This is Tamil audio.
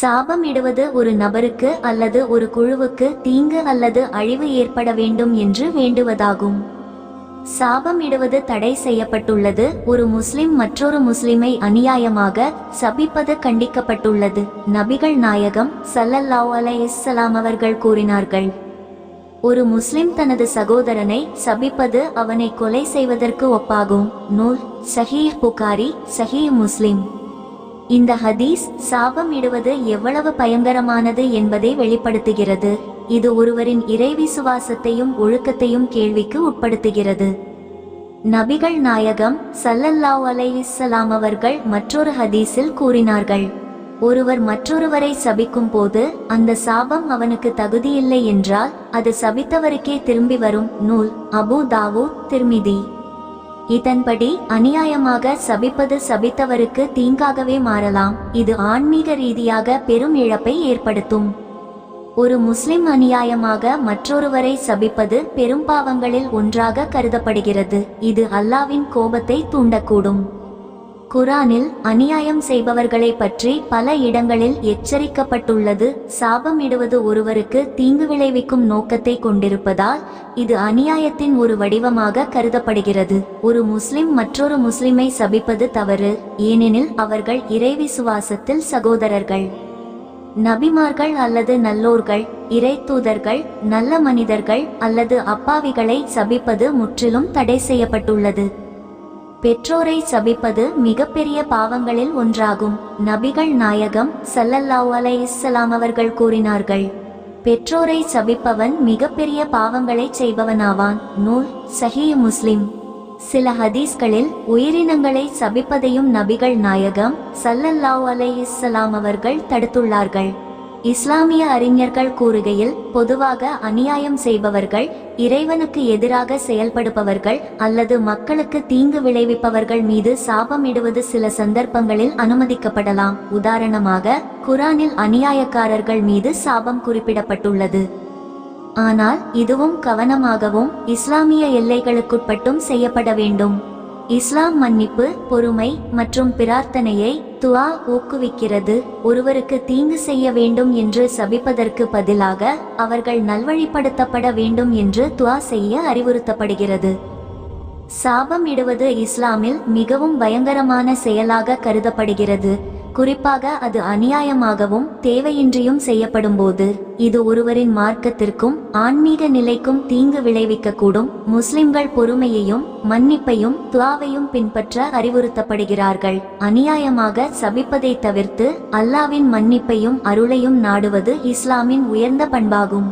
சாபம் இடுவது ஒரு நபருக்கு அல்லது ஒரு குழுவுக்கு தீங்கு அல்லது அழிவு ஏற்பட வேண்டும் என்று வேண்டுவதாகும். சாபம் இடுவது தடை செய்யப்பட்டுள்ளது. ஒரு முஸ்லிம் மற்றொரு முஸ்லிமை அநியாயமாக சபிப்பது கண்டிக்கப்பட்டுள்ளது. நபிகள் நாயகம் சல்லல்லாஹ் அலைஹி அவர்கள் கூறினார்கள். ஒரு முஸ்லிம் தனது சகோதரனை சபிப்பது அவனை கொலை செய்வதற்கு ஒப்பாகும். நூல் சஹீஹ் புகாரி சஹீஹ் முஸ்லிம். இந்த ஹதீஸ் சாபம் இடுவது எவ்வளவு பயங்கரமானது என்பதை வெளிப்படுத்துகிறது. இது ஒருவரின் இறைவிசுவாசத்தையும் ஒழுக்கத்தையும் கேள்விக்கு உட்படுத்துகிறது. நபிகள் நாயகம் சல்லல்லாஹ் அலையிஸ்லாம் அவர்கள் மற்றொரு ஹதீஸில் கூறினார்கள். ஒருவர் மற்றொருவரை சபிக்கும் போது அந்த சாபம் அவனுக்கு தகுதியில்லை என்றால் அது சபித்தவருக்கே திரும்பி வரும். நூல் அபூ தாவு திருமிதி. இதன்படி அநியாயமாக சபிப்பது சபித்தவருக்கு தீங்காகவே மாறலாம். இது ஆன்மீக ரீதியாக பெரும் இழப்பை ஏற்படுத்தும். ஒரு முஸ்லிம் அநியாயமாக மற்றொருவரை சபிப்பது பெரும் பாவங்களில் ஒன்றாக கருதப்படுகிறது. இது அல்லாவின் கோபத்தை தூண்டக்கூடும். குரானில் அநியாயம் செய்பவர்களை பற்றி பல இடங்களில் எச்சரிக்கப்பட்டுள்ளது. சாபம் இடுவது ஒருவருக்கு தீங்கு விளைவிக்கும் நோக்கத்தை கொண்டிருப்பதால் இது அநியாயத்தின் ஒரு வடிவமாக கருதப்படுகிறது. ஒரு முஸ்லிம் மற்றொரு முஸ்லிமை சபிப்பது தவறு ஏனெனில் அவர்கள் இறைவிசுவாசத்தில் சகோதரர்கள். நபிமார்கள் அல்லது நல்லோர்கள் இறை தூதர்கள் நல்ல மனிதர்கள் அல்லது அப்பாவிகளை சபிப்பது முற்றிலும் தடை செய்யப்பட்டுள்ளது. பெற்றோரை சபிப்பது மிகப்பெரிய பாவங்களில் ஒன்றாகும். நபிகள் நாயகம் சல்லல்லாஹ் அலை வஸல்லம் அவர்கள் கூறினார்கள் பெற்றோரை சபிப்பவன் மிகப்பெரிய பாவங்களைச் செய்பவனாவான். நூல் சஹி முஸ்லிம். சில ஹதீஸ்களில் உயிரினங்களை சபிப்பதையும் நபிகள் நாயகம் சல்லல்லாஹ் அலை வஸல்லம் அவர்கள் தடுத்துள்ளார்கள். இஸ்லாமிய அறிஞர்கள் கூறுகையில் பொதுவாக அநியாயம் செய்பவர்கள் இறைவனுக்கு எதிராக செயல்படுபவர்கள் அல்லது மக்களுக்கு தீங்கு விளைவிப்பவர்கள் மீது சாபம் இடுவது சில சந்தர்ப்பங்களில் அனுமதிக்கப்படலாம். உதாரணமாக குரானில் அநியாயக்காரர்கள் மீது சாபம் குறிப்பிடப்பட்டுள்ளது. ஆனால் இதுவும் கவனமாகவும் இஸ்லாமிய எல்லைகளுக்குட்பட்டும் செய்யப்பட வேண்டும். இஸ்லாம் மன்னிப்பு பொறுமை மற்றும் பிரார்த்தனையை துவா ஊக்குவிக்கிறது. ஒருவருக்கு தீங்கு செய்ய வேண்டும் என்று சபிப்பதற்கு பதிலாக அவர்கள் நல்வழிப்படுத்தப்பட வேண்டும் என்று துவா செய்ய அறிவுறுத்தப்படுகிறது. சாபம் இடுவது இஸ்லாமில் மிகவும் பயங்கரமான செயலாக கருதப்படுகிறது. குறிப்பாக அது அநியாயமாகவும் தேவையின்றியும் செய்யப்படும்போது இது ஒருவரின் மார்க்கத்திற்கும் ஆன்மீக நிலைக்கும் தீங்கு விளைவிக்கக்கூடும். முஸ்லிம்கள் பொறுமையையும் மன்னிப்பையும் துவாவையும் பின்பற்ற அறிவுறுத்தப்படுகிறார்கள். அநியாயமாக சபிப்பதை தவிர்த்து அல்லாவின் மன்னிப்பையும் அருளையும் நாடுவது இஸ்லாமின் உயர்ந்த பண்பாகும்.